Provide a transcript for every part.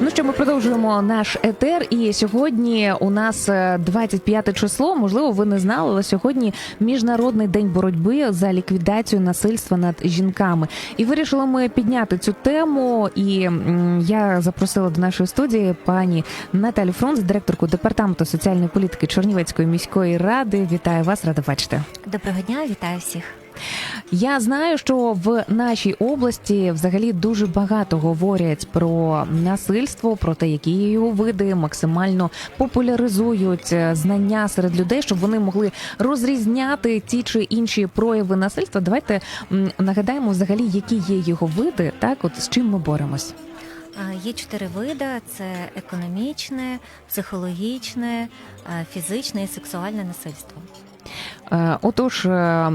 Ну що ми продовжуємо наш етер. І сьогодні у нас е, 25 число. Можливо, ви не знали, але сьогодні міжнародний день боротьби за ліквідацію насильства над жінками. І вирішили ми підняти цю тему. І я запросила до нашої студії пані Наталю Фронц, директорку департаменту соціальної політики Чернівецької міської ради. Вітаю вас, рада бачити. Доброго дня, вітаю всіх. Я знаю, що в нашій області взагалі дуже багато говорять про насильство, про те, які його види, максимально популяризують е, знання серед людей, щоб вони могли розрізняти ті чи інші прояви насильства. Давайте нагадаємо взагалі, які є його види, так от з чим ми боремось. Є чотири види: це економічне, психологічне, фізичне і сексуальне насильство. Е, Отож, е,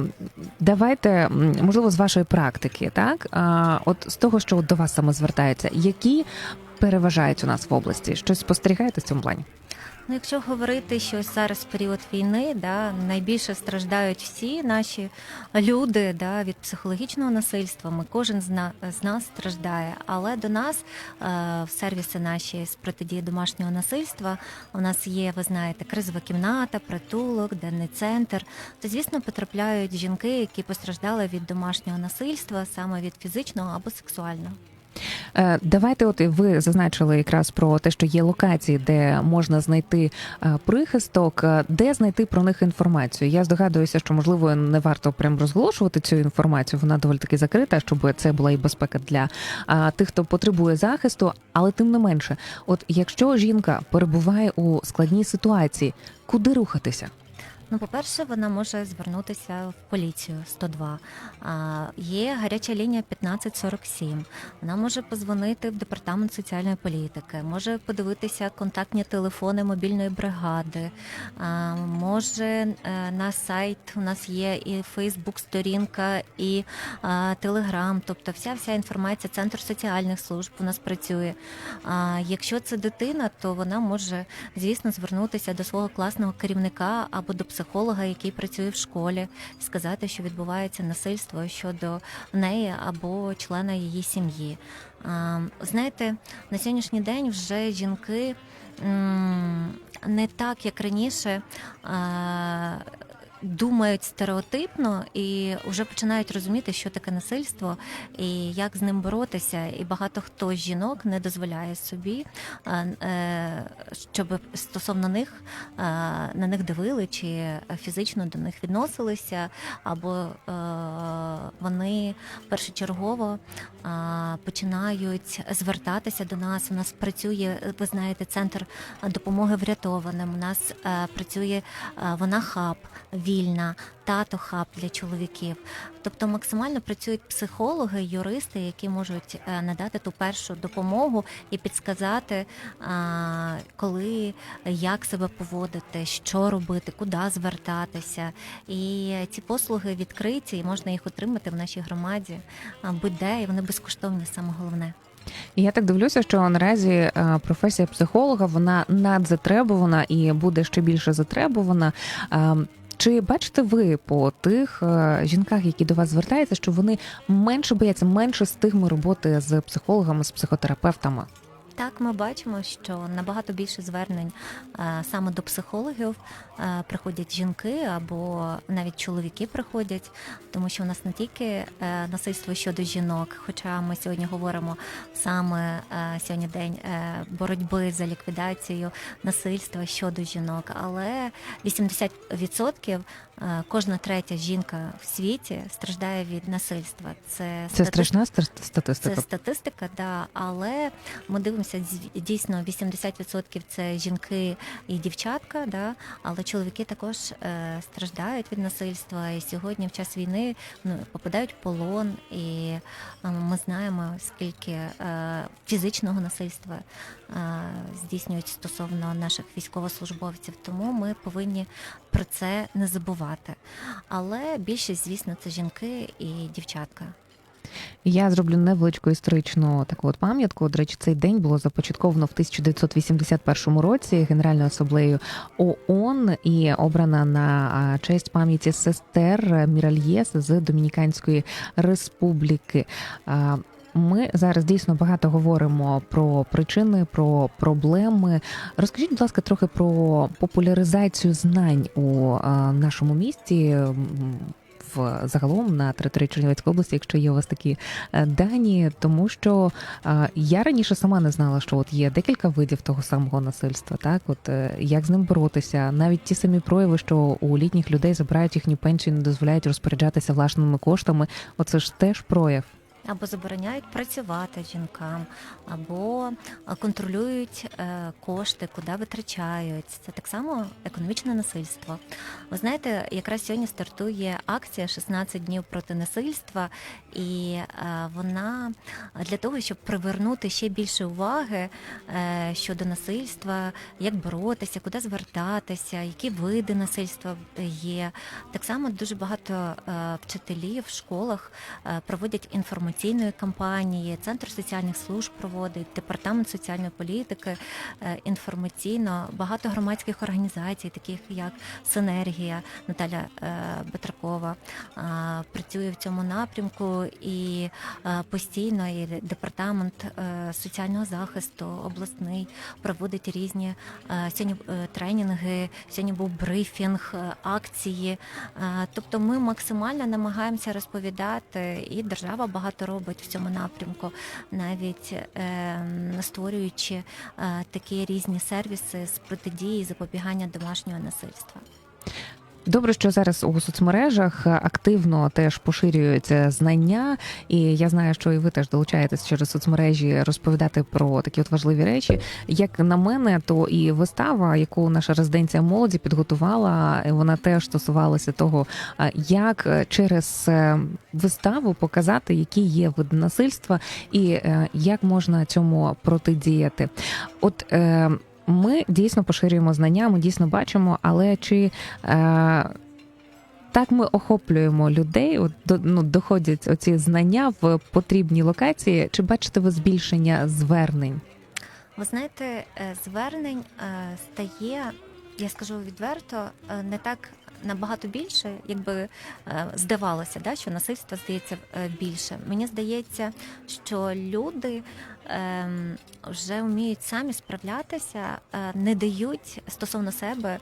давайте можливо з вашої практики, так А, от з того, що до вас саме звертаються, які переважають у нас в області, щось спостерігаєте в цьому плані? Ну, якщо говорити, що зараз період війни, да, найбільше страждають всі наші люди да, від психологічного насильства. Ми кожен з, нас страждає. Але до нас е, в сервіси наші з протидії домашнього насильства у нас є, ви знаєте, кризова кімната, притулок, денний центр. То, звісно, потрапляють жінки, які постраждали від домашнього насильства, саме від фізичного або сексуального. Е, Давайте, от ви зазначили якраз про те, що є локації, де можна знайти е, прихисток, Е, де знайти про них інформацію. Я здогадуюся, що можливо не варто прям розголошувати цю інформацію. Вона доволі таки закрита, щоб це була і безпека для тих, хто потребує захисту. Але тим не менше, от якщо жінка перебуває у складній ситуації, куди рухатися? Ну, по-перше, вона може звернутися в поліцію 102. А, є гаряча лінія 1547. Вона може позвонити в департамент соціальної політики, може подивитися контактні телефони мобільної бригади. А, може е, на сайт у нас є і Фейсбук сторінка, і Телеграм. Тобто, вся вся інформація, центр соціальних служб у нас працює. А, якщо це дитина, то вона може, звісно, звернутися до свого класного керівника або до психолога, який працює в школі, сказати, що відбувається насильство щодо неї або члена її сім'ї. Знаєте, на сьогоднішній день вже жінки не так, як раніше. Думають стереотипно і вже починають розуміти, що таке насильство і як з ним боротися. І багато хто з жінок не дозволяє собі, е, щоб стосовно них е, на них дивили чи фізично до них відносилися, або е, вони першочергово е, починають звертатися до нас. У нас працює, ви знаєте, центр допомоги врятованим. У нас е, працює е, вона хаб вільна, тато хаб для чоловіків. Тобто максимально працюють психологи, юристи, які можуть е, надати ту першу допомогу і підсказати, коли як себе поводити, що робити, куди звертатися. І ці послуги відкриті, і можна їх отримати в нашій громаді будь-де, і вони безкоштовні, саме головне. Я так дивлюся, що наразі е, професія психолога вона надзатребувана і буде ще більше затребувана. Чи бачите ви по тих е, жінках, які до вас звертаються, що вони менше бояться, менше стигми роботи з психологами, з психотерапевтами? Так, ми бачимо, що набагато більше звернень е, саме до психологів е, приходять жінки або навіть чоловіки приходять, тому що у нас не тільки е, насильство щодо жінок, хоча ми сьогодні говоримо саме сьогодні день боротьби за ліквідацію насильства щодо жінок, але 80% е, кожна третя жінка в світі страждає від насильства. Це Це стати- страшна статистика. це статистика, да, але ми дивимося дз- дійсно 80% це жінки і дівчатка, да, але чоловіки також е, страждають від насильства. І сьогодні, в час війни, ну, попадають в полон, і е, ми знаємо, скільки е, фізичного насильства здійснюють стосовно наших військовослужбовців. Тому ми повинні про це не забувати. Але більшість, звісно, це жінки і дівчатка. Я зроблю невеличку історичну таку от пам'ятку. До речі, цей день було започатковано в 1981 році Генеральною асамблеєю ООН і обрана на честь пам'яті сестер Міральєс з Домініканської республіки. Ми зараз дійсно багато говоримо про причини, про проблеми. Розкажіть, будь ласка, трохи про популяризацію знань у нашому місті. Загалом на території Чернівецької області, якщо є у вас такі е, дані, тому що е, я раніше сама не знала, що от є декілька видів того самого насильства. Так, от е, як з ним боротися, навіть ті самі прояви, що у літніх людей забирають їхню пенсію, не дозволяють розпоряджатися власними коштами. Оце ж теж прояв. Або забороняють працювати жінкам, або контролюють е, кошти, куди витрачають. Це так само економічне насильство. Ви знаєте, якраз сьогодні стартує акція «16 днів проти насильства, і е, вона для того, щоб привернути ще більше уваги е, щодо насильства, як боротися, куди звертатися, які види насильства є. Так само дуже багато е, вчителів в школах е, проводять інформаційної кампанії, центр соціальних служб проводить, департамент соціальної політики е, інформаційно, багато громадських організацій, таких як Синергія, Наталя е, Бетракова е, працює в цьому напрямку і постійно і департамент соціального захисту обласний проводить різні сьогодні тренінги, сьогодні був брифінг, акції. Тобто ми максимально намагаємося розповідати, і держава багато робить в цьому напрямку, навіть е, створюючи е, такі різні сервіси з протидії запобігання домашнього насильства. Добре, що зараз у соцмережах активно теж поширюються знання, і я знаю, що і ви теж долучаєтесь через соцмережі розповідати про такі от важливі речі. Як на мене, то і вистава, яку наша резиденція молоді підготувала, вона теж стосувалася того, як через е, виставу показати, які є види насильства, і е, як можна цьому протидіяти. От е, ми дійсно поширюємо знання, ми дійсно бачимо, але чи е, так ми охоплюємо людей, от ну доходять оці знання в потрібні локації. Чи бачите ви збільшення звернень? Ви знаєте, е, звернень е, стає, я скажу відверто, е, не так набагато більше, якби е, здавалося, да, що насильство здається е, більше. Мені здається, що люди ем, вже вміють самі справлятися, е, не дають стосовно себе.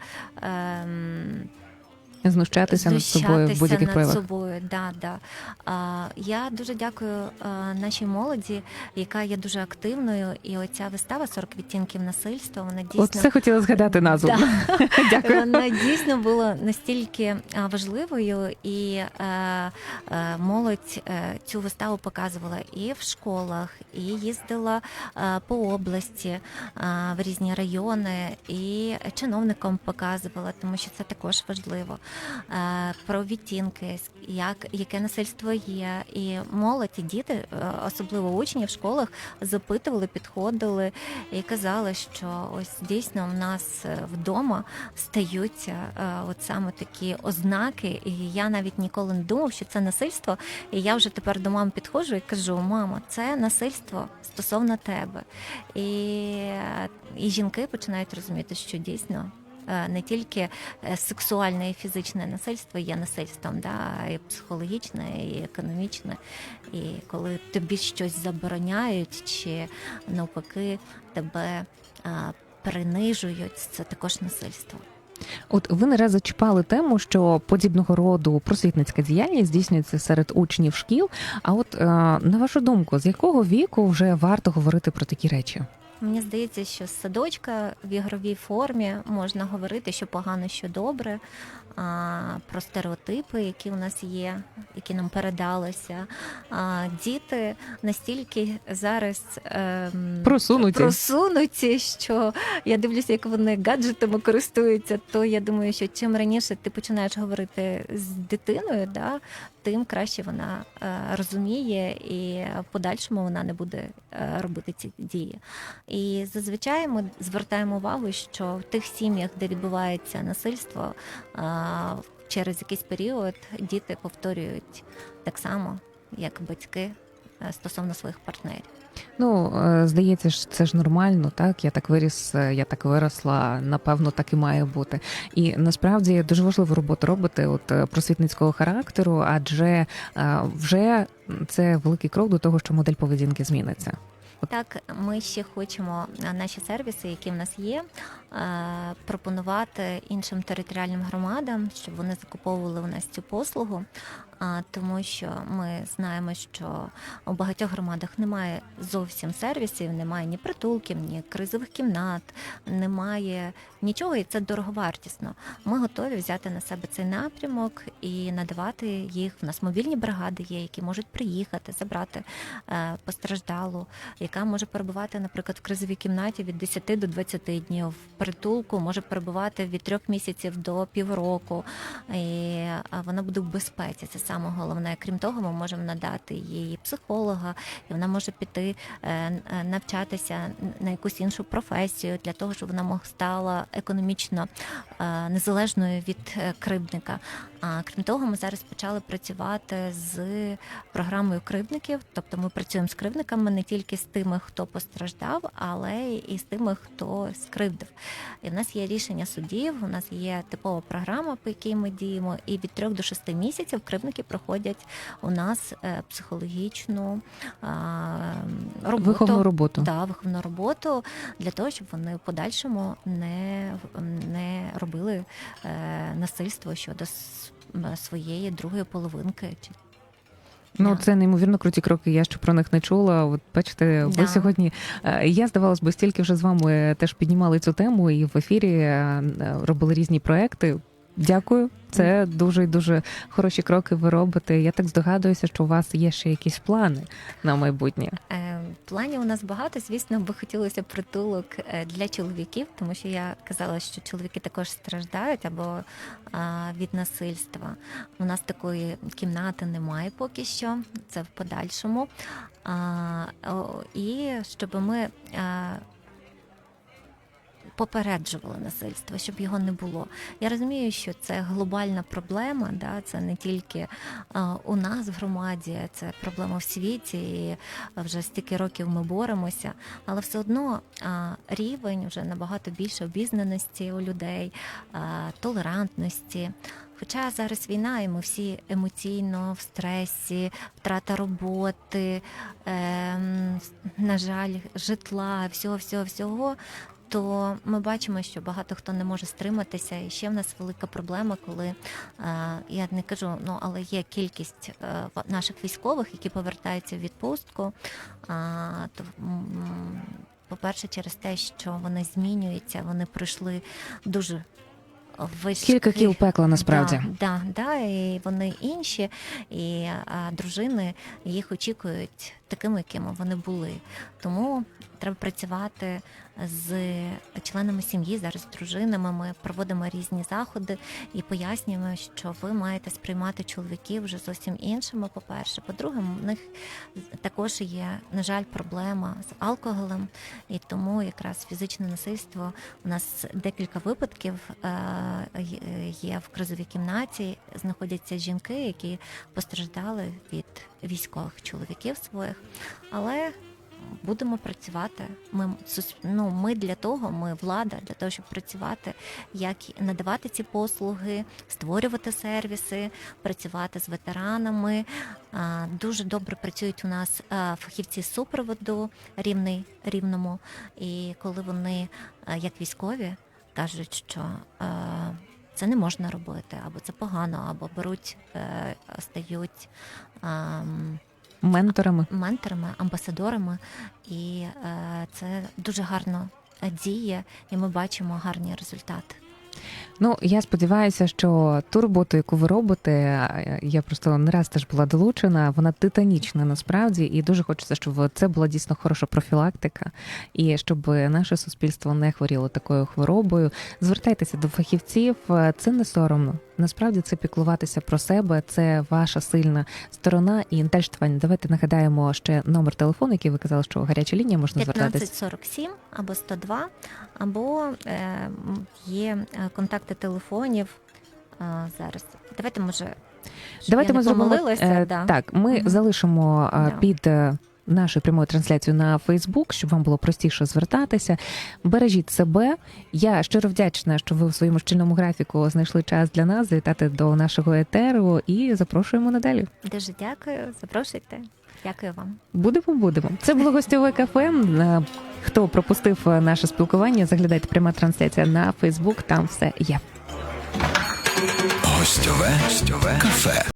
Знущатися над собою в будь-яких над проявах? собою. Да, да. А, я дуже дякую а, нашій молоді, яка є дуже активною. І оця вистава «40 відтінків насильства. Вона дійсно От це хотіла згадати назву. Да. Дякую. Вона дійсно була настільки важливою, і е, е, молодь е, цю виставу показувала і в школах, і їздила е, по області е, в різні райони, і чиновникам показувала, тому що це також важливо. Е, Про відтінки, як яке насильство є, і молодь, і діти, е, особливо учні в школах, запитували, підходили і казали, що ось дійсно в нас е, вдома стаються от саме такі ознаки, і я навіть ніколи не думав, що це насильство. І я вже тепер до мами підходжу і кажу: мамо, це насильство стосовно тебе. І, і жінки починають розуміти, що дійсно. Е, Не тільки е, сексуальне і фізичне насильство є насильством, да, і психологічне, і економічне. І коли тобі щось забороняють, чи навпаки тебе принижують, це також насильство. От ви не раз зачіпали тему, що подібного роду просвітницька діяльність здійснюється серед учнів шкіл. А от е, на вашу думку, з якого віку вже варто говорити про такі речі? Мені здається, що з садочка в ігровій формі можна говорити, що погано, що добре, а, про стереотипи, які у нас є, які нам передалися. А, діти настільки зараз ем, Просунуті. просунуті, що я дивлюся, як вони гаджетами користуються. То я думаю, що чим раніше ти починаєш говорити з дитиною, да, тим краще вона е, розуміє, і в подальшому вона не буде е, робити ці дії. І зазвичай ми звертаємо увагу, що в тих сім'ях, де відбувається насильство, через якийсь період діти повторюють так само, як батьки е, стосовно своїх партнерів. Ну, е, здається ж, це ж нормально, так? Я так виріс, е, я так виросла, напевно, так і має бути. І насправді дуже важливу роботу робити от просвітницького характеру, адже вже це великий крок до того, що модель поведінки зміниться. Так, ми ще хочемо наші сервіси, які в нас є, пропонувати іншим територіальним громадам, щоб вони закуповували у нас цю послугу. Тому що ми знаємо, що у багатьох громадах немає зовсім сервісів, немає ні притулків, ні кризових кімнат, немає нічого, і це дороговартісно. Ми готові взяти на себе цей напрямок і надавати їх. У нас мобільні бригади є, які можуть приїхати, забрати е, постраждалу, яка може перебувати, наприклад, в кризовій кімнаті від 10 до 20 днів. Притулку може перебувати від трьох місяців до півроку, і вона буде в безпеці. Це саме головне. Крім того, ми можемо надати їй психолога, і вона може піти е, е, навчатися на якусь іншу професію для того, щоб вона стала економічно е, незалежною від кривдника. А крім того, ми зараз почали працювати з програмою кривдників, тобто ми працюємо з кривдниками не тільки з тими, хто постраждав, але і з тими, хто скривдив. І в нас є рішення судів, у нас є типова програма, по якій ми діємо, і від 3 до 6 місяців кривдники проходять у нас е, психологічну роботу. Виховну роботу. Да, виховну роботу для того, щоб вони в подальшому не, не робили е, насильство щодо своєї другої половинки. Ну, це неймовірно круті кроки. Я ще про них не чула. От бачите, ви сьогодні. е, Я здавалось би, стільки вже з вами теж піднімали цю тему і в ефірі е, е, робили різні проекти. Дякую. Це дуже дуже хороші кроки ви робите. Я так здогадуюся, що у вас є ще якісь плани на майбутнє. Планів у нас багато. Звісно, би хотілося притулок е, для чоловіків, тому що я казала, що чоловіки також страждають або від насильства. У нас такої кімнати немає поки що. Це в подальшому. І щоб ми. Попереджували насильство, щоб його не було. Я розумію, що це глобальна проблема, да, це не тільки а, у нас в громаді, це проблема в світі. І вже стільки років ми боремося, але все одно а, рівень вже набагато більше обізнаності у людей, а, толерантності. Хоча зараз війна, і ми всі емоційно в стресі, втрата роботи, ем, на жаль, житла, всього, всього, всього. То ми бачимо, що багато хто не може стриматися. І ще в нас велика проблема, коли е, я не кажу, ну але є кількість е, наших військових, які повертаються в відпустку. То, по-перше, через те, що вони змінюються, вони пройшли дуже важкий... Кілька кіл пекла насправді. Да, да, да, і вони інші, і а, дружини їх очікують такими, якими вони були. Тому треба працювати з членами сім'ї, зараз з дружинами. Ми проводимо різні заходи і пояснюємо, що ви маєте сприймати чоловіків вже зовсім іншими. По-перше, по-друге, в них також є, на жаль, проблема з алкоголем, і тому якраз фізичне насильство у нас декілька випадків е, є в кризовій кімнаті. Знаходяться жінки, які постраждали від військових чоловіків своїх, але будемо працювати. Ми ну, ми для того, ми влада для того, щоб працювати, як надавати ці послуги, створювати сервіси, працювати з ветеранами. Дуже добре працюють у нас фахівці супроводу рівний рівному. І коли вони, як військові, кажуть, що це не можна робити, або це погано, або беруть, е, стають. ем, Менторами. менторами, амбасадорами, і е, це дуже гарно діє, і ми бачимо гарні результати. Ну я сподіваюся, що ту роботу, яку ви робите, е, я просто не раз теж була долучена. Вона титанічна насправді, і дуже хочеться, щоб це була дійсно хороша профілактика, і щоб наше суспільство не хворіло такою хворобою. Звертайтеся до фахівців. е, Це не соромно. Насправді це піклуватися про себе, це ваша сильна сторона. І Наталь давайте нагадаємо ще номер телефону, який ви казали, що гаряча лінія можна звертатись. 1547 або 102, або е, є е, контакти телефонів. Е, зараз давайте може. Давайте я ми зробимо да. так. Ми Мгм. залишимо Да. під нашою прямою трансляцією на Фейсбук, щоб вам було простіше звертатися. Бережіть себе. Я щиро вдячна, що ви у своєму щільному графіку знайшли час для нас завітати до нашого етеру і запрошуємо надалі. Дуже дякую, запрошуйте. Дякую вам. Будемо, будемо. Це було гостьове кафе. Хто пропустив е, наше спілкування, заглядайте пряма трансляція на Фейсбук. Там все є. Гостьове, гостьове кафе.